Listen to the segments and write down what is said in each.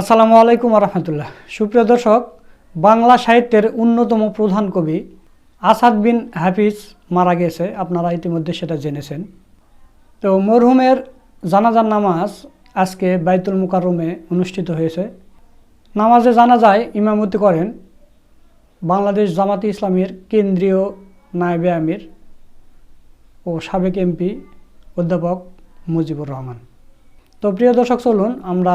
আসসালামু আলাইকুম রহমতুল্লাহ। সুপ্রিয় দর্শক, বাংলা সাহিত্যের অন্যতম প্রধান কবি আসাদ বিন হাফিজ মারা গেছে, আপনারা ইতিমধ্যে সেটা জেনেছেন। তো মরহুমের জানাজার নামাজ আজকে বাইতুল মুকাররমে অনুষ্ঠিত হয়েছে। নামাজে জানাজায় ইমামতি করেন বাংলাদেশ জামাতে ইসলামের কেন্দ্রীয় নায়েবে আমির ও সাবেক এমপি অধ্যাপক মুজিবুর রহমান। তো প্রিয় দর্শক, চলুন আমরা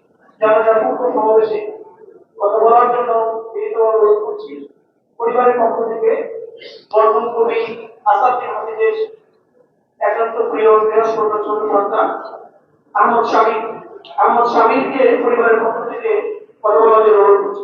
জানাজার পূর্ব সমাবেশে কথা বলার জন্য বিনীত অনুরোধ করছি। পরিবারের পক্ষ থেকে বর্ধন কবি আসাদ বিন হাফিজের একান্ত প্রিয় বৃহস্পতি ছোট সন্তান আহমদ স্বামী আহমদ স্বামীকে পরিবারের পক্ষ থেকে কথা বলার জন্য অনুরোধ করছি।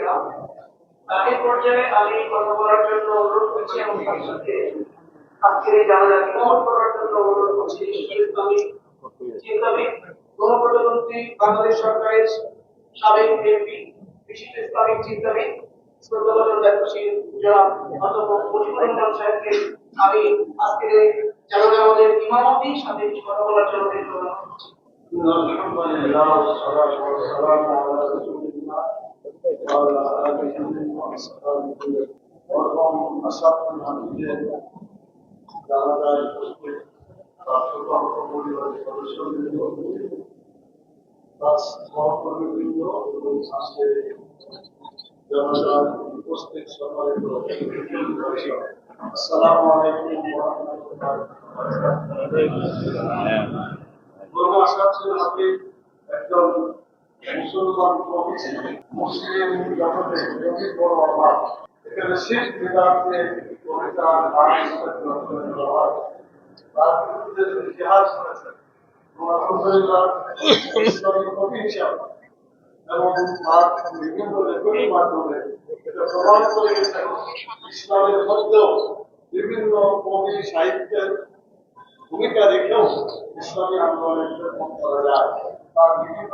এই পর্যায়ে আমি কথা বলার জন্য অনুরোধ করছি এবং তার সাথে আজকের এই জানাজাকে কমন করার জন্য অনুরোধ করছি ইসলামী চিন্তাবিদ গণপ্রজাতন্ত্রী বাংলাদেশ সরকারের সাবেক এমপি বিশিষ্ট ইসলামিক চিন্তাবিদ শ্রদ্ধাভাজন দায়িত্বশীল জনাব অধ্যাপক মুজিবুর রহমান সাহেবকে আমি আজকের এই জানাজা আমাদের ইমামতির সাথে কিছু কথা বলার জন্য অনুরোধ করছি الحمد لله والصلاة والسلام على رسول الله وعلى آله وأصحابه ومن أصحاب الحديث যারা যায় তার সর্বাঙ্গ পরিবারের সদস্যদের তার সহকর্মীবৃন্দ এবং আজকে যারা যায় উপস্থিত সম্মানিত আসসালামু আলাইকুম ওয়া রাহমাতুল্লাহি ওয়া বারাকাতুহু বড় আশা ছিল আপনি একজন মুসলমান কবি মুসলিম জগতে যদি বড় অভাব এখানে শেষ বিদাতে কবিতা গান তার বিরুদ্ধে যদি ইতিহাস করেছেন বিভিন্ন কবি সাহিত্যের ভূমিকা রেখেও ইসলামী আন্দোলনের করা যায় তার বিভিন্ন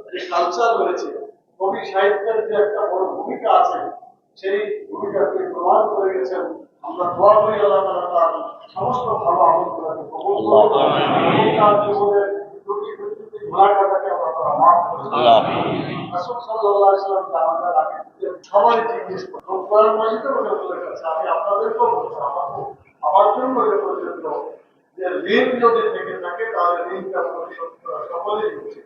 যে কালচার রয়েছে কবি সাহিত্যের যে একটা বড় ভূমিকা আছে সেই ভূমিকা তিনি প্রমাণ করে গেছেন। আমরা দোয়া করি আল্লাহ তাআলা তার সমস্ত ভালো আমলগুলোকে কবুল করুন। তার জীবনের ত্রুটি বিচ্যুতি ঘোরাঘাটাকে আল্লাহ তাআলা মাফ করে দিন। রাসূল সাল্লাল্লাহু আলাইহি আগে সবাই জিজ্ঞেস করত কোরআন মাজিদে বলে বলে গেছে আমি আপনাদেরকেও বলছি আমার আমার জন্য পর্যন্ত যে ঋণ যদি থেকে থাকে তাহলে ঋণটা পরিশোধ করা সকলেই উচিত।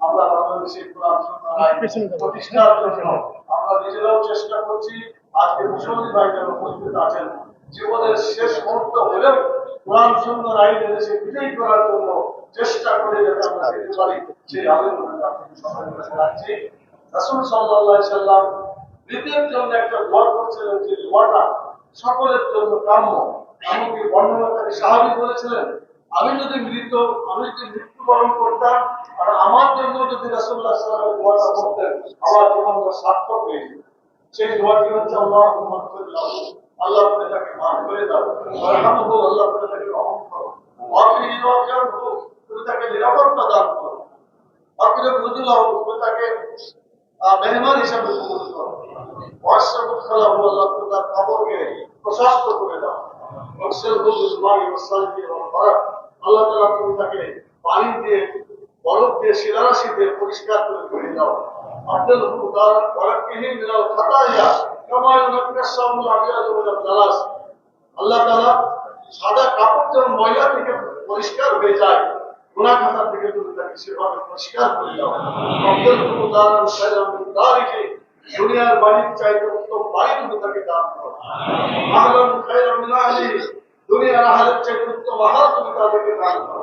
আমরা আইন প্রতিষ্ঠার জন্য আমরা নিজেরাও চেষ্টা করছি আজকে ভাই যারা উপস্থিত আছেন। জীবনের শেষ মুহূর্ত হলেও কোরআন সুন্দর আইন বিজয়ী করার জন্য চেষ্টা করে যাতে আমরা যেতে পারি সেই আবেদন আপনাকে সবাই কাছে রাখছি। রাসূল সাল্লাল্লাহু সাল্লাম জন্য একটা দোয়া করছিলেন যে দোয়াটা সকলের জন্য কাম্য। এমনকি বর্ণনাকারী সাহাবী বলেছিলেন আমি যদি মৃত আমি যদি মৃত্যুবরণ করতাম। আর আমার জন্য যদি দোয়াটা করতেন আমার জীবনটা সার্থক হয়ে যেত সেই দোয়াটি হচ্ছে আল্লাহ আল্লাহ তাকে করে দাও। আল্লাহ আপনি তাকে খেলা আল্লাহ করে আল্লাহ তুমি তাকে পানি দিয়ে বরফ দিয়ে শিলারাশি দিয়ে পরিষ্কার করে করে দাও। আব্দুল হুদার ওয়ারাকিহি মিনাল খাতায়া কামা ইউনাক্কাসামুল আবিয়াদু মিনাল জালাস আল্লাহ তাআলা সাদা কাপড় যেমন ময়লা থেকে পরিষ্কার হয়ে যায় গুনাহ খাতা থেকে তুমি তাকে সেভাবে পরিষ্কার করে দাও। আব্দুল হুদার সাইলাম দারিকে দুনিয়ার বাড়ির চাইতে উত্তম বাড়ি তুমি তাকে দান করো। আহলান খায়রাম মিন দুনিয়ার আহলের চাইতে উত্তম আহার তুমি তাদেরকে দান করো।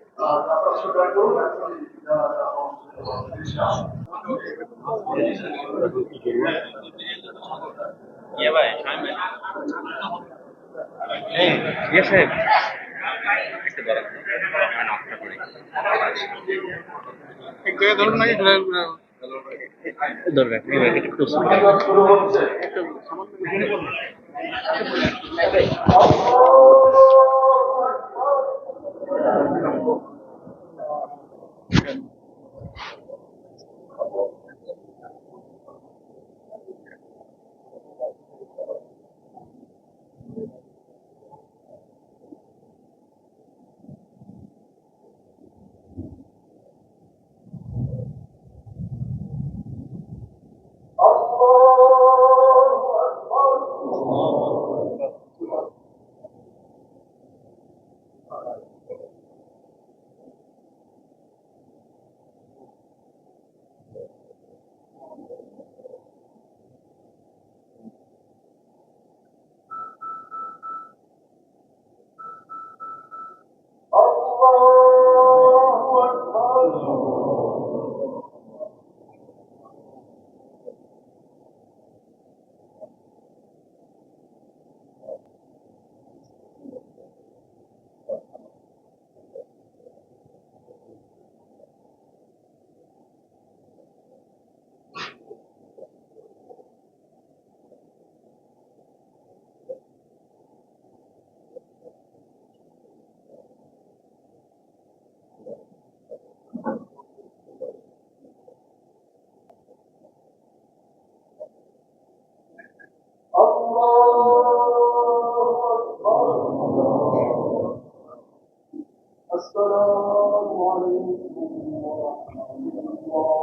ইয়ে ভাই? ইয়ে সাহেব? একটু দাঁড়ান নকশা করি একটু ধরুন নাকি ধরে রাখেন এবার একটু সামান্য Thank you.